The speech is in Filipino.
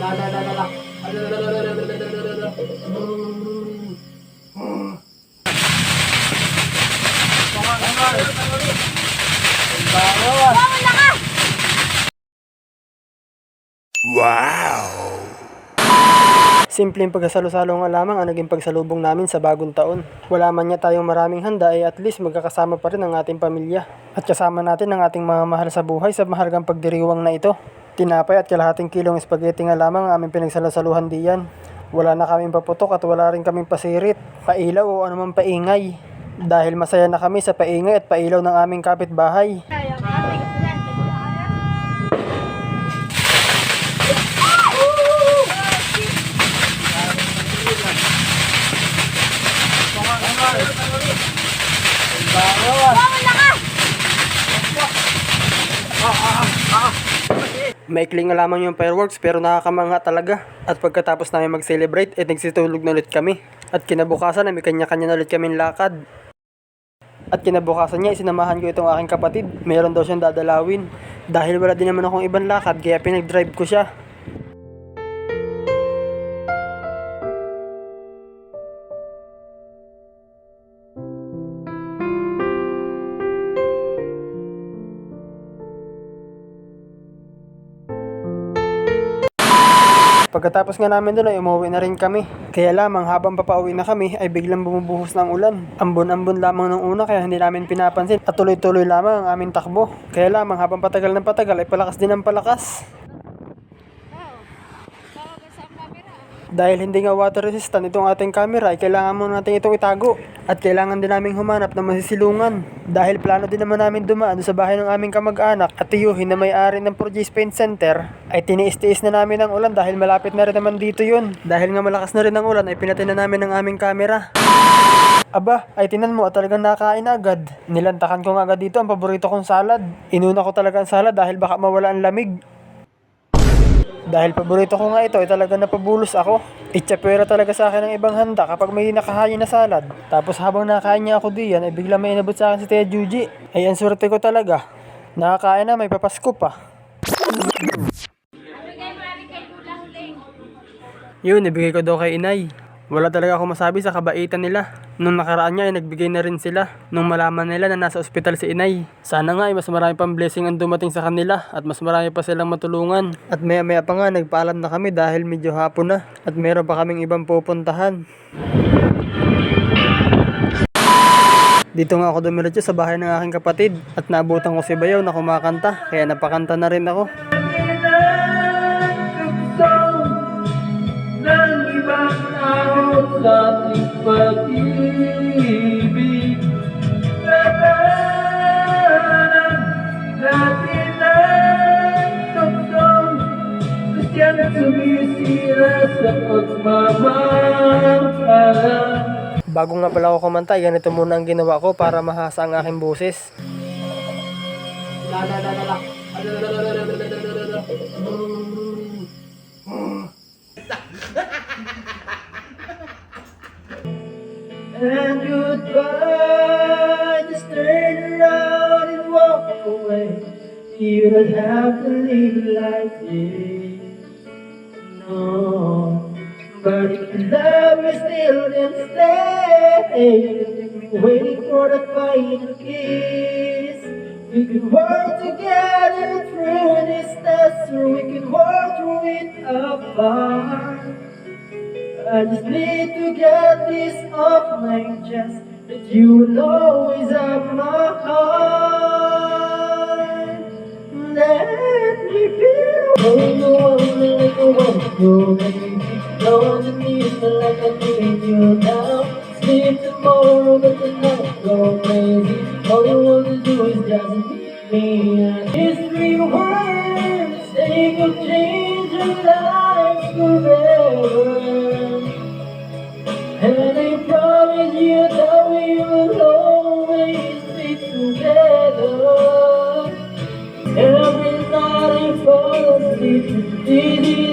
La la la la la. Simpleng pagkasalo-salo nga lamang ang naging pagsalubong namin sa bagong taon. Wala man niya tayong maraming handa ay at least magkakasama pa rin ang ating pamilya. At kasama natin ang ating mga mahal sa buhay sa mahalagang pagdiriwang na ito. Tinapay at kalahating kilong spaghetti nga lamang ang aming pinagsalasaluhan diyan. Wala na kaming paputok at wala rin kaming pasirit, pailaw o anumang paingay. Dahil masaya na kami sa paingay at pailaw ng aming kapitbahay. Kaya nga, tigas yan. Bawal na ka! Maikli nga lamang yung fireworks pero nakakamangha talaga. At pagkatapos namin mag-celebrate, eh nagsitulog na ulit kami. At kinabukasan ay may kanya-kanya na ulit kaming lakad. At kinabukasan niya, isinamahan ko itong aking kapatid. Meron daw siyang dadalawin. Dahil wala din naman akong ibang lakad, kaya pinag-drive ko siya. Pagkatapos nga namin doon ay umuwi na rin kami. Kaya lamang habang papauwi na kami ay biglang bumubuhos ng ulan. Ambon-ambon lamang ng una kaya hindi namin pinapansin at tuloy-tuloy lamang ang aming takbo. Kaya lamang habang patagal ng patagal ay palakas din ang palakas. Dahil hindi nga water resistant itong ating camera ay kailangan mo natin itong itago. At kailangan din naming humanap ng masisilungan. Dahil plano din naman namin dumaan sa bahay ng aming kamag-anak at tiyuhin na may-ari ng Produce Paint Center ay tiniis-tiis na namin ang ulan dahil malapit na rin naman dito yun. Dahil nga malakas na rin ang ulan ay pinatay na namin ang aming camera. Aba, ay tinan mo at talagang nakain na agad. Nilantakan ko nga agad dito ang paborito kong salad. Inuna ko talaga ang salad dahil baka mawala ang lamig. Dahil paborito ko nga ito ay talagang napabulos ako. Itchapera talaga sa akin ng ibang handa kapag may nakahain na salad. Tapos habang nakain niya ako diyan ay bigla may inabot sa akin si Tia Juji. Ay ang swerte ko talaga. Nakakain na may papasko pa. Yun, ibigay ko daw kay inay. Wala talaga ako masabi sa kabaitan nila. Nung nakaraan niya ay nagbigay na rin sila. Nung malaman nila na nasa ospital si inay. Sana nga ay mas marami pang blessing ang dumating sa kanila at mas marami pa silang matulungan. At maya maya pa nga nagpaalam na kami dahil medyo hapon na. At meron pa kaming ibang pupuntahan. Dito nga ako dumiretso sa bahay ng aking kapatid at naabutan ko si Bayaw na kumakanta kaya napakanta na rin ako. Bago nga pala ako kumanta, ganito muna ang ginawa ko para mahasa ang aking boses. And goodbye, just turn around and walk away. You don't have to live like this. But love me still, then stay. Waiting for the final kiss. We can work together through this test, or we can work through it apart. I just need to get this off my chest That you will always have my heart Let me feel Oh, no, I'm like a one no, baby don't you but like I need you now? Sleep tomorrow, but tonight go crazy. All you wanna do is just leave me. These three words, they could change your life forever. And I promise you that we will always be together. Every night I fall asleep, it's